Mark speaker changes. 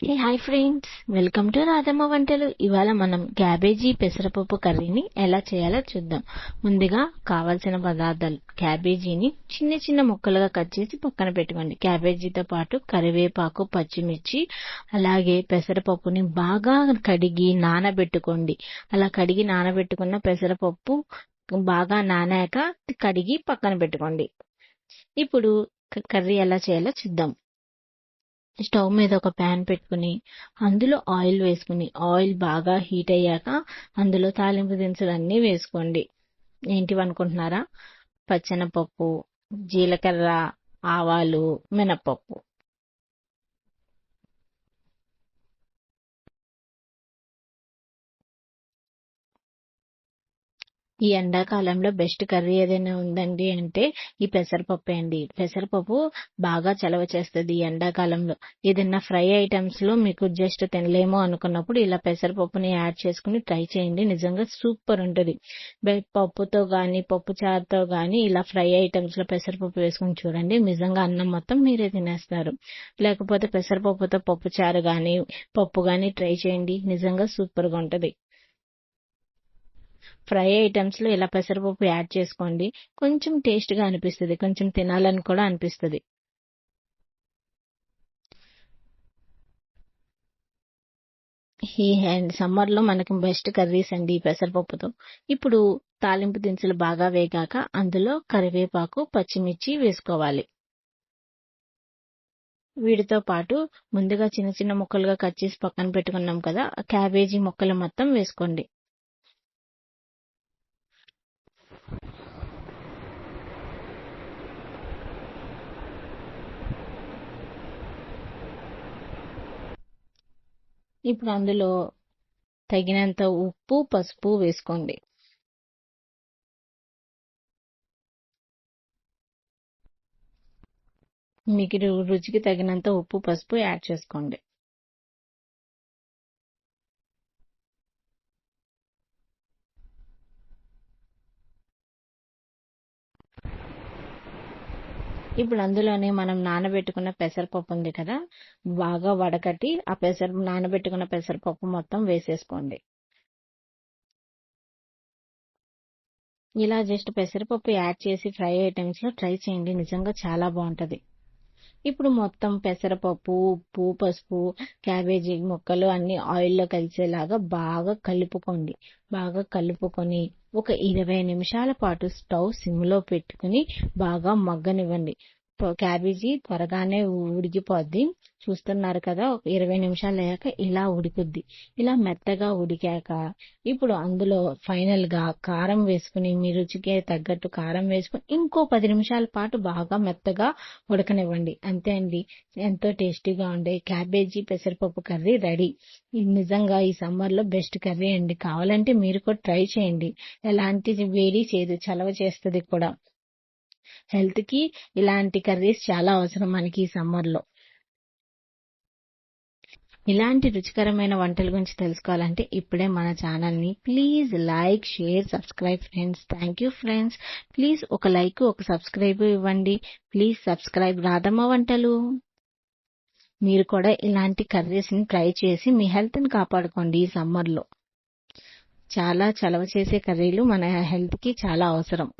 Speaker 1: Hey hi friends welcome to Radhamma వంటలు ఇవాళ మనం క్యాబేజీ పెసరపప్పు కర్రీని ఎలా చేయాలో చూద్దాం. ముందుగా కావాల్సిన పదార్థాలు. క్యాబేజీని చిన్న చిన్న ముక్కలుగా కట్ చేసి పక్కన పెట్టుకోండి. క్యాబేజీతో పాటు కరివేపాకు పచ్చిమిర్చి అలాగే పెసరపప్పుని బాగా కడిగి నానబెట్టుకోండి. అలా కడిగి నానబెట్టుకున్న పెసరపప్పు బాగా నానాక కడిగి పక్కన పెట్టుకోండి. ఇప్పుడు కర్రీ ఎలా చేయాలో చూద్దాం. స్టవ్ మీద ఒక ప్యాన్ పెట్టుకుని అందులో ఆయిల్ వేసుకుని ఆయిల్ బాగా హీట్ అయ్యాక అందులో తాలింపు దినుసులు అన్నీ వేసుకోండి. ఏంటివి అనుకుంటున్నారా? పచ్చెనపప్పు జీలకర్ర ఆవాలు మినపప్పు. ఈ ఎండాకాలంలో బెస్ట్ కర్రీ ఏదైనా ఉందండి అంటే ఈ పెసరపప్పు అండి. పెసరపప్పు బాగా చలవ చేస్తుంది ఈ ఎండాకాలంలో. ఏదైనా ఫ్రై ఐటమ్స్లో మీకు జస్ట్ తినలేమో అనుకున్నప్పుడు ఇలా పెసరపప్పుని యాడ్ చేసుకుని ట్రై చేయండి. నిజంగా సూపర్ ఉంటుంది. పప్పుతో కానీ పప్పు చారుతో కానీ ఇలా ఫ్రై ఐటమ్స్లో పెసరపప్పు వేసుకుని చూడండి. నిజంగా అన్నం మొత్తం మీరే తినేస్తారు. లేకపోతే పెసరపప్పుతో పప్పు చారు కానీ పప్పు కానీ ట్రై చేయండి. నిజంగా సూపర్గా ఫ్రై ఐటమ్స్లో ఇలా పెసరపప్పు యాడ్ చేసుకోండి. కొంచెం టేస్ట్గా అనిపిస్తుంది. కొంచెం తినాలని కూడా అనిపిస్తుంది. ఈ హ్యాండ్ సమ్మర్లో మనకి బెస్ట్ కర్రీస్ అండి ఈ పెసరపప్పుతో. ఇప్పుడు తాలింపు దినుసులు బాగా వేగాక అందులో కరివేపాకు పచ్చిమిర్చి వేసుకోవాలి. వీటితో పాటు ముందుగా చిన్న చిన్న ముక్కలుగా కట్ చేసి పక్కన పెట్టుకున్నాం కదా క్యాబేజీ ముక్కలు మొత్తం వేసుకోండి. ఇప్పుడు అందులో తగినంత ఉప్పు పసుపు వేసుకోండి. మీకు రుచికి తగినంత ఉప్పు పసుపు యాడ్ చేసుకోండి. ఇప్పుడు అందులోనే మనం నానబెట్టుకున్న పెసరపప్పు ఉంది కదా బాగా వడకట్టి ఆ పెసర నానబెట్టుకున్న పెసరపప్పు మొత్తం వేసేసుకోండి. ఇలా జస్ట్ పెసరపప్పు యాడ్ చేసి ఫ్రై ఐటమ్స్లో ట్రై చేయండి. నిజంగా చాలా బాగుంటది. ఇప్పుడు మొత్తం పెసరపప్పు ఉప్పు పసుపు క్యాబేజీ ముక్కలు అన్ని ఆయిల్లో కలిసేలాగా బాగా కలుపుకోండి. బాగా కలుపుకొని ఒక ఇరవై నిమిషాల పాటు స్టవ్ సిమ్లో పెట్టుకుని బాగా మగ్గనివ్వండి. క్యాబేజీ త్వరగానే ఉడికిపోద్ది. చూస్తున్నారు కదా ఒక ఇరవై నిమిషాలు అయ్యాక ఇలా ఉడుకుద్ది. ఇలా మెత్తగా ఉడికాక ఇప్పుడు అందులో ఫైనల్గా కారం వేసుకుని మీ రుచికి తగ్గట్టు కారం వేసుకుని ఇంకో పది నిమిషాల పాటు బాగా మెత్తగా ఉడకనివ్వండి. అంతే అండి. ఎంతో టేస్టీగా ఉండే క్యాబేజీ పెసరపప్పు కర్రీ రెడీ. నిజంగా ఈ సమ్మర్లో బెస్ట్ కర్రీ అండి. కావాలంటే మీరు కూడా ట్రై చేయండి. ఎలాంటి వేడి చేయదు చలవ చేస్తుంది కూడా. హెల్త్కి ఇలాంటి కర్రీస్ చాలా అవసరం మనకి ఈ సమ్మర్లో. ఇలాంటి రుచికరమైన వంటల గురించి తెలుసుకోవాలంటే ఇప్పుడే మన ఛానల్ని please like share subscribe friends. Thank you friends. Please ఒక లైక్ ఒక సబ్స్క్రైబ్ ఇవ్వండి. ప్లీజ్ సబ్స్క్రైబ్ రాధమ్మ వంటలు. మీరు కూడా ఇలాంటి కర్రీస్ని ట్రై చేసి మీ హెల్త్ని కాపాడుకోండి ఈ సమ్మర్లో. చాలా చలవ చేసే కర్రీలు మన హెల్త్కి చాలా అవసరం.